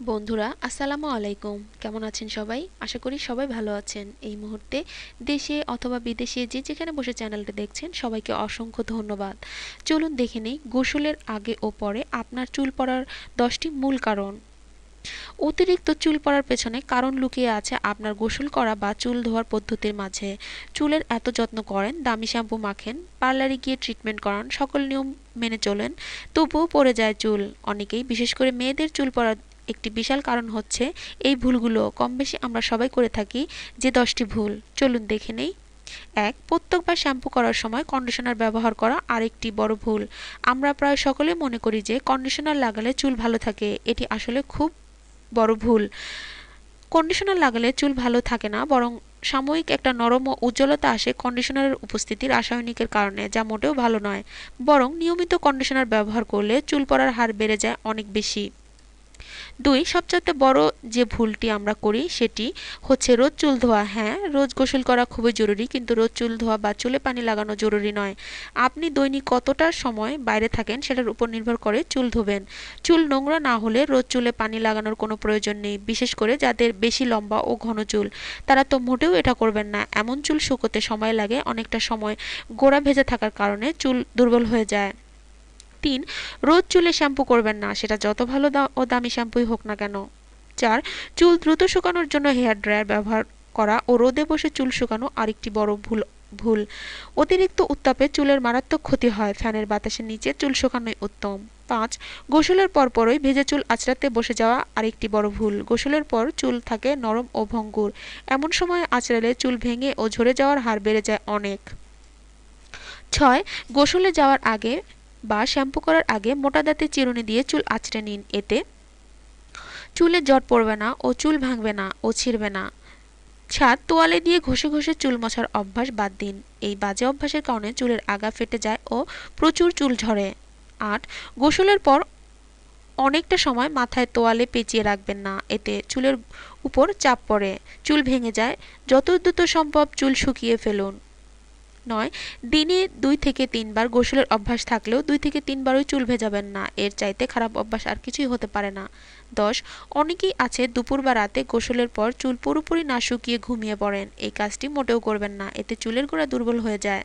বন্ধুরা, আসসালামু আলাইকুম। কেমন আছেন সবাই? আশা করি সবাই ভালো আছেন। এই মুহূর্তে দেশে অথবা বিদেশে যে যেখানে বসে চ্যানেলটা দেখছেন, সবাইকে অসংখ্য ধন্যবাদ। চলুন দেখে নেই গোসলের আগে ও পরে আপনার চুল পড়ার দশটি মূল কারণ। অতিরিক্ত চুল পড়ার পেছনে কারণ লুকিয়ে আছে আপনার গোসল করা বা চুল ধোয়ার পদ্ধতির মাঝে। চুলের এত যত্ন করেন, দামি শ্যাম্পু মাখেন, পার্লারে গিয়ে ট্রিটমেন্ট করান, সকল নিয়ম মেনে চলেন, তবুও পড়ে যায় চুল। অনেকেই, বিশেষ করে মেয়েদের চুল পড়ার একটি বিশাল কারণ হচ্ছে এই ভুলগুলো কম বেশি আমরা সবাই করে থাকি যে দশটি ভুল। চলুন দেখে নেই। এক প্রত্যেকবার শ্যাম্পু করার সময় কন্ডিশনার ব্যবহার করা আরেকটি বড় ভুল। আমরা প্রায় সকলে মনে করি যে কন্ডিশনার লাগালে চুল ভালো থাকে। এটি আসলে খুব বড় ভুল। কন্ডিশনার লাগালে চুল ভালো থাকে না, বরং সাময়িক একটা নরম ও উজ্জ্বলতা আসে কন্ডিশনারের উপস্থিতি রাসায়নিকের কারণে, যা মোটেও ভালো নয়। বরং নিয়মিত কন্ডিশনার ব্যবহার করলে চুল পড়ার হার বেড়ে যায় অনেক বেশি। দুই, সবচাইতে বড় যে ভুলটি আমরা করি সেটি হচ্ছে রোজ চুল ধোয়া। হ্যাঁ রোজ গোসল করা খুবই জরুরি, কিন্তু রোজ চুল ধোয়া বা চুলে পানি লাগানো জরুরি নয়। আপনি দৈনিক কতটা সময় বাইরে থাকেন সেটার উপর নির্ভর করে চুল ধোবেন। চুল নোংরা না হলে রোজ চুলে পানি লাগানোর কোনো প্রয়োজন নেই, বিশেষ করে যাদের বেশি লম্বা ও ঘন চুল। তারা তো মোটেও এটা করবেন না। এমন চুল শুকোতে সময় লাগে, অনেকটা সময় গোড়া ভেজা থাকার কারণে চুল দুর্বল হয়ে যায়। তিন রোজ চুলে শ্যাম্পু করবেন না, সেটা যত ভালো ও দামি শ্যাম্পুই হোক না কেন। চার, চুল দ্রুত শুকানোর জন্য হেয়ার ড্রায়ার ব্যবহার করা ও রোদে বসে চুল শুকানো আরেকটি বড় ভুল ভুল। অতিরিক্ত উত্তাপে চুলের মারাত্মক ক্ষতি হয়, ফ্যানের বাতাসের নিচে চুল শুকানোই উত্তম। পাঁচ, গোসলের পর পরই ভেজে চুল আঁচড়াতে বসে যাওয়া আরেকটি বড় ভুল। গোসলের পর চুল থাকে নরম ও ভঙ্গুর। এমন সময় আঁচড়ালে চুল ভেঙে ও ঝরে যাওয়ার হার বেড়ে যায় অনেক। ছয়, গোসলে যাওয়ার আগে বা শ্যাম্পু করার আগে মোটা দাঁতের চিরুনি দিয়ে চুল আঁচড়ে নিন। এতে চুলে জট পড়বে না ও চুল ভাঙবে না ও ছিঁড়বে না। ছাদ তোয়ালে দিয়ে ঘষে ঘষে চুল মোছার অভ্যাস বাদ দিন। এই বাজে অভ্যাসের কারণে চুলের আগা ফেটে যায় ও প্রচুর চুল ঝরে। আট, গোসলের পর অনেকটা সময় মাথায় তোয়ালে পেঁচিয়ে রাখবেন না। এতে চুলের উপর চাপ পড়ে, চুল ভেঙে যায়। যত দ্রুত সম্ভব চুল শুকিয়ে ফেলুন। নয়, দিনে দুই থেকে তিনবার গোসলের অভ্যাস থাকলেও দুই থেকে তিনবারই চুল ভেজাবেন না। এর চাইতে খারাপ অভ্যাস আর কিছুই হতে পারে না। দশ, অনেকেই আছে দুপুর বা রাতে গোসলের পর চুল পুরোপুরি না শুকিয়ে ঘুমিয়ে পড়েন। এই কাজটি মোটেও করবেন না। এতে চুলের গোড়া দুর্বল হয়ে যায়।